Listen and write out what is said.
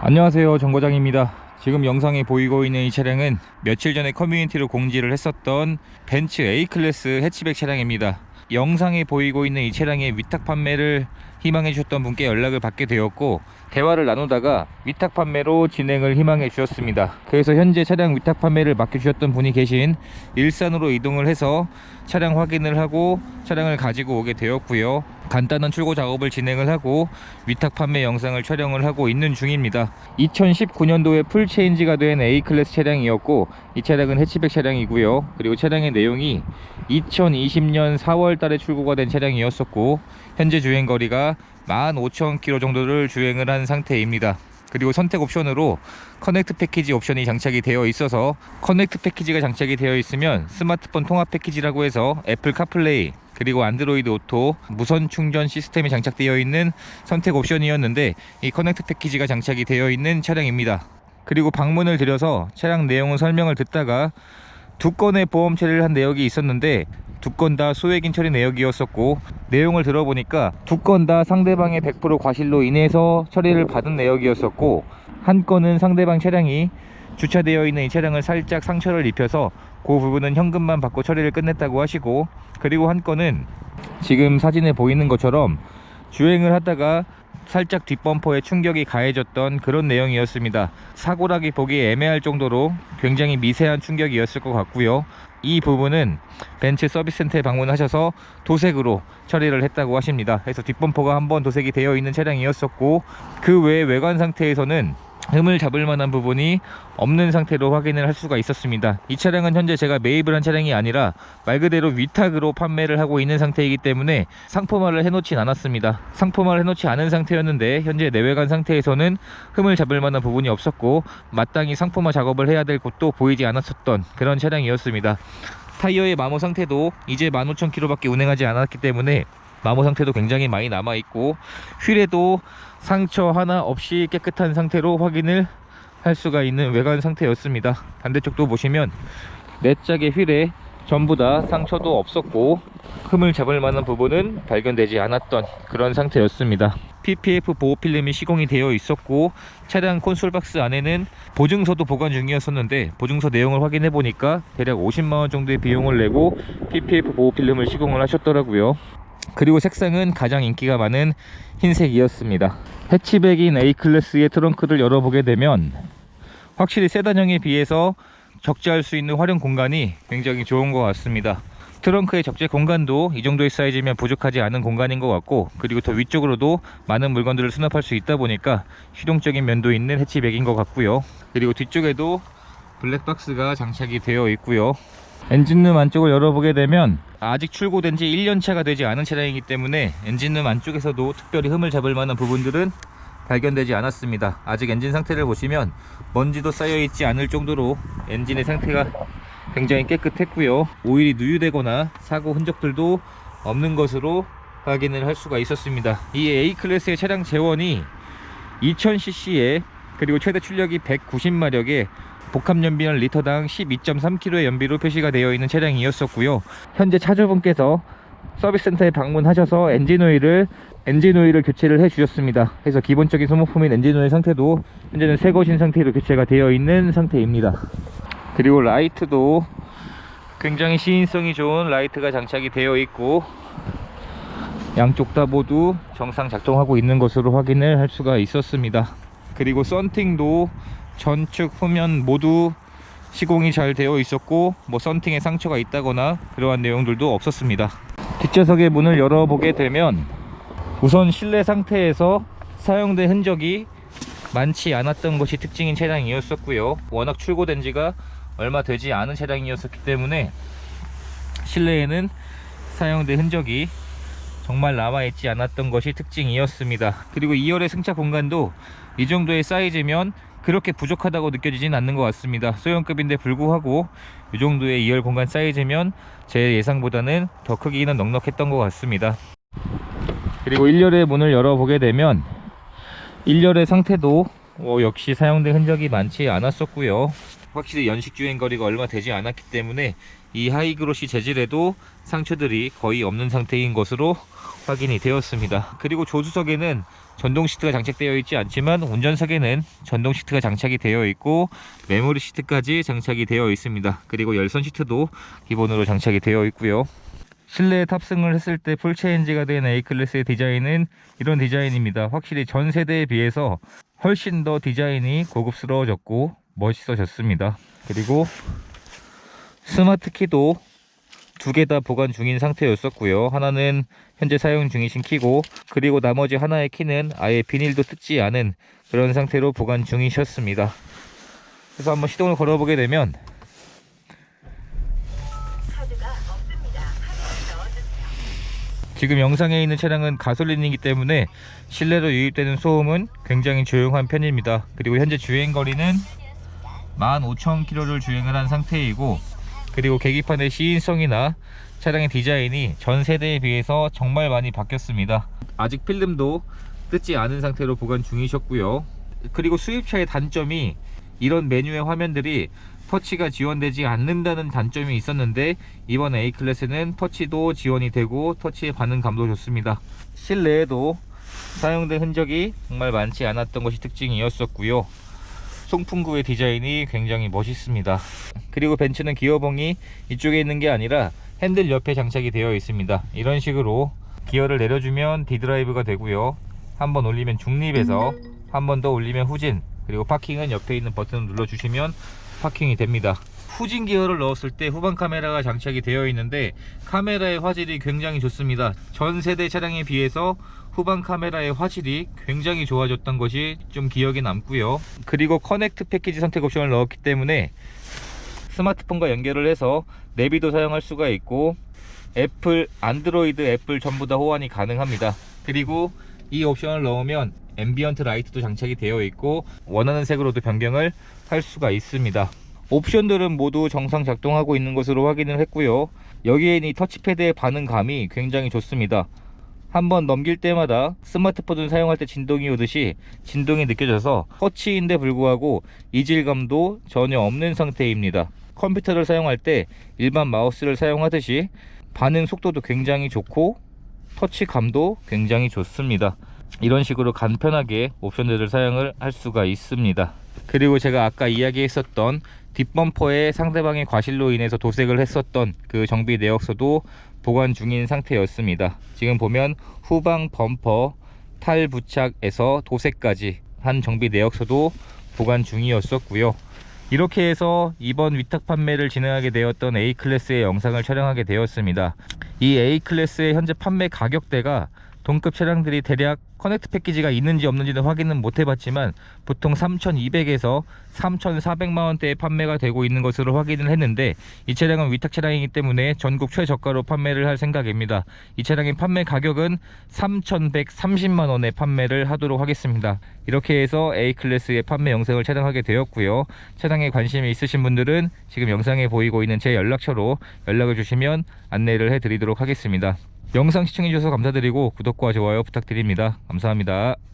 안녕하세요 정거장입니다. 지금 영상에 보이고 있는 이 차량은 며칠 전에 커뮤니티로 공지를 했었던 벤츠 A클래스 해치백 차량입니다. 영상에 보이고 있는 이 차량의 위탁 판매를 희망해 주셨던 분께 연락을 받게 되었고 대화를 나누다가 위탁 판매로 진행을 희망해 주셨습니다. 그래서 현재 차량 위탁 판매를 맡겨 주셨던 분이 계신 일산으로 이동을 해서 차량 확인을 하고 차량을 가지고 오게 되었고요. 간단한 출고 작업을 진행을 하고 위탁 판매 영상을 촬영을 하고 있는 중입니다. 2019년도에 풀 체인지가 된 A클래스 차량이었고 이 차량은 해치백 차량이고요. 그리고 차량의 내용이 2020년 4월 달에 출고가 된 차량이었었고 현재 주행 거리가 15,000km 정도를 주행을 한 상태입니다. 그리고 선택 옵션으로 커넥트 패키지 옵션이 장착이 되어 있어서 커넥트 패키지가 장착이 되어 있으면 스마트폰 통합 패키지라고 해서 애플 카플레이 그리고 안드로이드 오토 무선 충전 시스템이 장착되어 있는 선택 옵션이었는데 이 커넥트 패키지가 장착이 되어 있는 차량입니다. 그리고 방문을 드려서 차량 내용을 설명을 듣다가 두 건의 보험 처리를 한 내역이 있었는데 두 건 다 소액인 처리 내역이었었고 내용을 들어보니까 두 건 다 상대방의 100% 과실로 인해서 처리를 받은 내역이었었고 한 건은 상대방 차량이 주차되어 있는 이 차량을 살짝 상처를 입혀서 그 부분은 현금만 받고 처리를 끝냈다고 하시고 그리고 한 건은 지금 사진에 보이는 것처럼 주행을 하다가 살짝 뒷범퍼에 충격이 가해졌던 그런 내용이었습니다. 사고라기 보기 애매할 정도로 굉장히 미세한 충격이었을 것 같고요. 이 부분은 벤츠 서비스 센터에 방문하셔서 도색으로 처리를 했다고 하십니다. 그래서 뒷범퍼가 한번 도색이 되어 있는 차량이었었고 그 외 외관 상태에서는 흠을 잡을 만한 부분이 없는 상태로 확인을 할 수가 있었습니다. 이 차량은 현재 제가 매입을 한 차량이 아니라 말 그대로 위탁으로 판매를 하고 있는 상태이기 때문에 상품화를 해놓진 않았습니다. 상품화를 해놓지 않은 상태였는데 현재 내외관 상태에서는 흠을 잡을 만한 부분이 없었고 마땅히 상품화 작업을 해야 될 곳도 보이지 않았었던 그런 차량이었습니다. 타이어의 마모 상태도 이제 15,000km밖에 운행하지 않았기 때문에 마모 상태도 굉장히 많이 남아 있고 휠에도 상처 하나 없이 깨끗한 상태로 확인을 할 수가 있는 외관 상태였습니다. 반대쪽도 보시면 네 짝의 휠에 전부 다 상처도 없었고 흠을 잡을 만한 부분은 발견되지 않았던 그런 상태였습니다. PPF 보호 필름이 시공이 되어 있었고 차량 콘솔 박스 안에는 보증서도 보관 중이었었는데 보증서 내용을 확인해 보니까 대략 50만원 정도의 비용을 내고 PPF 보호 필름을 시공을 하셨더라고요 그리고 색상은 가장 인기가 많은 흰색이었습니다. 해치백인 A클래스의 트렁크를 열어보게 되면 확실히 세단형에 비해서 적재할 수 있는 활용 공간이 굉장히 좋은 것 같습니다. 트렁크의 적재 공간도 이 정도의 사이즈면 부족하지 않은 공간인 것 같고 그리고 더 위쪽으로도 많은 물건들을 수납할 수 있다 보니까 실용적인 면도 있는 해치백인 것 같고요. 그리고 뒤쪽에도 블랙박스가 장착이 되어 있고요 엔진룸 안쪽을 열어보게 되면 아직 출고된 지 1년차가 되지 않은 차량이기 때문에 엔진룸 안쪽에서도 특별히 흠을 잡을 만한 부분들은 발견되지 않았습니다. 아직 엔진 상태를 보시면 먼지도 쌓여 있지 않을 정도로 엔진의 상태가 굉장히 깨끗했고요. 오일이 누유되거나 사고 흔적들도 없는 것으로 확인을 할 수가 있었습니다. 이 A클래스의 차량 재원이 2000cc에 그리고 최대 출력이 190마력에 복합 연비는 리터당 12.3kg의 연비로 표시가 되어 있는 차량이었었고요. 현재 차주분께서 서비스 센터에 방문하셔서 엔진 오일을 엔진 오일을 교체를 해 주셨습니다. 그래서 기본적인 소모품인 엔진 오일 상태도 현재는 새 것인 상태로 교체가 되어 있는 상태입니다. 그리고 라이트도 굉장히 시인성이 좋은 라이트가 장착이 되어 있고 양쪽 다 모두 정상 작동하고 있는 것으로 확인을 할 수가 있었습니다. 그리고 썬팅도 전측 후면 모두 시공이 잘 되어 있었고 뭐 썬팅에 상처가 있다거나 그러한 내용들도 없었습니다. 뒷좌석의 문을 열어보게 되면 우선 실내 상태에서 사용된 흔적이 많지 않았던 것이 특징인 차량이었었고요. 워낙 출고된 지가 얼마 되지 않은 차량이었었기 때문에 실내에는 사용된 흔적이 정말 남아있지 않았던 것이 특징이었습니다. 그리고 2열의 승차 공간도 이 정도의 사이즈면 그렇게 부족하다고 느껴지진 않는 것 같습니다. 소형급인데 불구하고 이 정도의 2열 공간 사이즈면 제 예상보다는 더 크기는 넉넉했던 것 같습니다. 그리고 1열의 문을 열어보게 되면 1열의 상태도 어, 역시 사용된 흔적이 많지 않았었고요. 확실히 연식 주행 거리가 얼마 되지 않았기 때문에 이 하이그로시 재질에도 상처들이 거의 없는 상태인 것으로 확인이 되었습니다. 그리고 조수석에는 전동 시트가 장착되어 있지 않지만 운전석에는 전동 시트가 장착이 되어 있고 메모리 시트까지 장착이 되어 있습니다. 그리고 열선 시트도 기본으로 장착이 되어 있고요. 실내에 탑승을 했을 때 풀체인지가 된 A클래스의 디자인은 이런 디자인입니다. 확실히 전 세대에 비해서 훨씬 더 디자인이 고급스러워졌고 멋있어졌습니다. 그리고 스마트 키도 두 개 다 보관 중인 상태였었고요. 하나는 현재 사용 중이신 키고 그리고 나머지 하나의 키는 아예 비닐도 뜯지 않은 그런 상태로 보관 중이셨습니다. 그래서 한번 시동을 걸어보게 되면. 지금 영상에 있는 차량은 가솔린이기 때문에 실내로 유입되는 소음은 굉장히 조용한 편입니다. 그리고 현재 주행 거리는 15,000km를 주행을 한 상태이고 그리고 계기판의 시인성이나 차량의 디자인이 전 세대에 비해서 정말 많이 바뀌었습니다. 아직 필름도 뜯지 않은 상태로 보관 중이셨고요. 그리고 수입차의 단점이 이런 메뉴의 화면들이 터치가 지원되지 않는다는 단점이 있었는데 이번 A클래스는 터치도 지원이 되고 터치의 반응감도 좋습니다. 실내에도 사용된 흔적이 정말 많지 않았던 것이 특징이었었고요. 송풍구의 디자인이 굉장히 멋있습니다. 그리고 벤츠는 기어봉이 이쪽에 있는 게 아니라 핸들 옆에 장착이 되어 있습니다. 이런 식으로 기어를 내려주면 D드라이브가 되고요. 한번 올리면 중립에서 한 번 더 올리면 후진 그리고 파킹은 옆에 있는 버튼을 눌러주시면 파킹이 됩니다. 후진 기어를 넣었을 때 후방 카메라가 장착이 되어 있는데 카메라의 화질이 굉장히 좋습니다. 전 세대 차량에 비해서 후방 카메라의 화질이 굉장히 좋아졌던 것이 좀 기억에 남고요. 그리고 커넥트 패키지 선택 옵션을 넣었기 때문에 스마트폰과 연결을 해서 내비도 사용할 수가 있고 애플, 안드로이드, 애플 전부 다 호환이 가능합니다. 그리고 이 옵션을 넣으면 앰비언트 라이트도 장착이 되어 있고 원하는 색으로도 변경을 할 수가 있습니다. 옵션들은 모두 정상 작동하고 있는 것으로 확인을 했고요. 여기에 이 터치패드의 반응감이 굉장히 좋습니다. 한번 넘길 때마다 스마트폰을 사용할 때 진동이 오듯이 진동이 느껴져서 터치인데 불구하고 이질감도 전혀 없는 상태입니다. 컴퓨터를 사용할 때 일반 마우스를 사용하듯이 반응 속도도 굉장히 좋고 터치감도 굉장히 좋습니다. 이런 식으로 간편하게 옵션들을 사용을 할 수가 있습니다. 그리고 제가 아까 이야기했었던 뒷범퍼에 상대방의 과실로 인해서 도색을 했었던 그 정비 내역서도 보관 중인 상태였습니다. 지금 보면 후방 범퍼 탈 부착에서 도색까지 한 정비 내역서도 보관 중이었었고요. 이렇게 해서 이번 위탁 판매를 진행하게 되었던 A클래스의 영상을 촬영하게 되었습니다. 이 A클래스의 현재 판매 가격대가 동급 차량들이 대략 커넥트 패키지가 있는지 없는지는 확인은 못 해봤지만 보통 3,200에서 3,400만 원대에 판매가 되고 있는 것으로 확인을 했는데 이 차량은 위탁 차량이기 때문에 전국 최저가로 판매를 할 생각입니다. 이 차량의 판매 가격은 3,130만 원에 판매를 하도록 하겠습니다. 이렇게 해서 A 클래스의 판매 영상을 촬영하게 되었고요. 차량에 관심이 있으신 분들은 지금 영상에 보이고 있는 제 연락처로 연락을 주시면 안내를 해드리도록 하겠습니다. 영상 시청해주셔서 감사드리고 구독과 좋아요 부탁드립니다. 감사합니다.